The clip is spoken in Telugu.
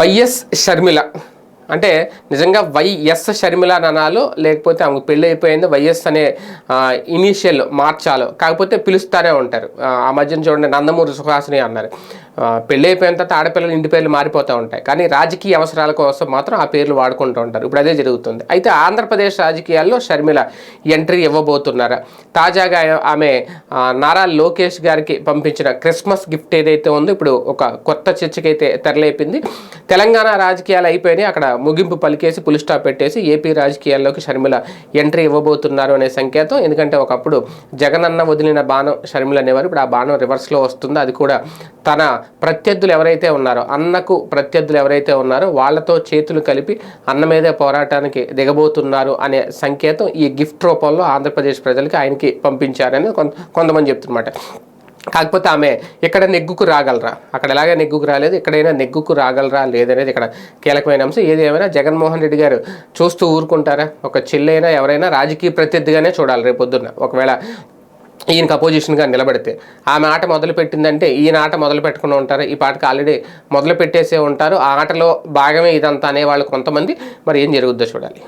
వైఎస్ షర్మిల. అంటే నిజంగా వైఎస్ షర్మిల అనాలో లేకపోతే ఆమెకు పెళ్ళి అయిపోయింది వైఎస్ అనే ఇనీషియల్ మార్చాలో కాకపోతే పిలుస్తూనే ఉంటారు. ఆ, మధ్యన చూడండి నందమూరి సుహాసిని అన్నారు. పెళ్ళి అయిపోయిన తర్వాత ఆడపిల్లలు ఇంటి పేర్లు మారిపోతూ ఉంటాయి. కానీ రాజకీయ అవసరాల కోసం మాత్రం ఆ పేర్లు వాడుకుంటూ ఉంటారు. ఇప్పుడు అదే జరుగుతుంది. అయితే ఆంధ్రప్రదేశ్ రాజకీయాల్లో షర్మిల ఎంట్రీ ఇవ్వబోతున్నారా. తాజాగా ఆమె నారా లోకేష్ గారికి పంపించిన క్రిస్మస్ గిఫ్ట్ ఏదైతే ఉందో ఇప్పుడు ఒక కొత్త చర్చకైతే తెరలేపింది. తెలంగాణ రాజకీయాలు అయిపోయినాయి. అక్కడ ముగింపు పలికేసి పులి స్టాప్ పెట్టేసి ఏపీ రాజకీయాల్లోకి షర్మిల ఎంట్రీ ఇవ్వబోతున్నారు అనే సంకేతం. ఎందుకంటే ఒకప్పుడు జగనన్న వదిలిన బాణం షర్మిల అనేవారు. ఇప్పుడు ఆ బాణం రివర్స్లో వస్తుంది. అది కూడా తన ప్రత్యర్థులు ఎవరైతే ఉన్నారో అన్నకు ప్రత్యర్థులు ఎవరైతే ఉన్నారో వాళ్ళతో చేతులు కలిపి అన్న మీదే పోరాటానికి దిగబోతున్నారు అనే సంకేతం ఈ గిఫ్ట్ రూపంలో ఆంధ్రప్రదేశ్ ప్రజలకి ఆయనకి పంపించారని కొంత కొంతమంది చెప్తున్నమాట. కాకపోతే ఆమె ఇక్కడ నెగ్గుకు రాగలరా? అక్కడ ఎలాగే నెగ్గుకు రాలేదు ఎక్కడైనా నెగ్గుకు రాగలరా లేదనేది ఇక్కడ కీలకమైన అంశం. ఏది ఏమైనా జగన్మోహన్ రెడ్డి గారు చూస్తూ ఊరుకుంటారా? ఒక చెల్లైనా ఎవరైనా రాజకీయ ప్రత్యర్థిగానే చూడాలి రేపొద్దున్న. ఒకవేళ ఈయనకి అపోజిషన్గా నిలబడితే. ఆమె ఆట మొదలు పెట్టిందంటే ఈయన ఆట మొదలు పెట్టుకుని ఉంటారు. ఈ పాటకి ఆల్రెడీ మొదలు పెట్టేసే ఉంటారు. ఆ ఆటలో భాగమే ఇదంతా అనేవాళ్ళు కొంతమంది. మరి ఏం జరుగుద్దో చూడాలి.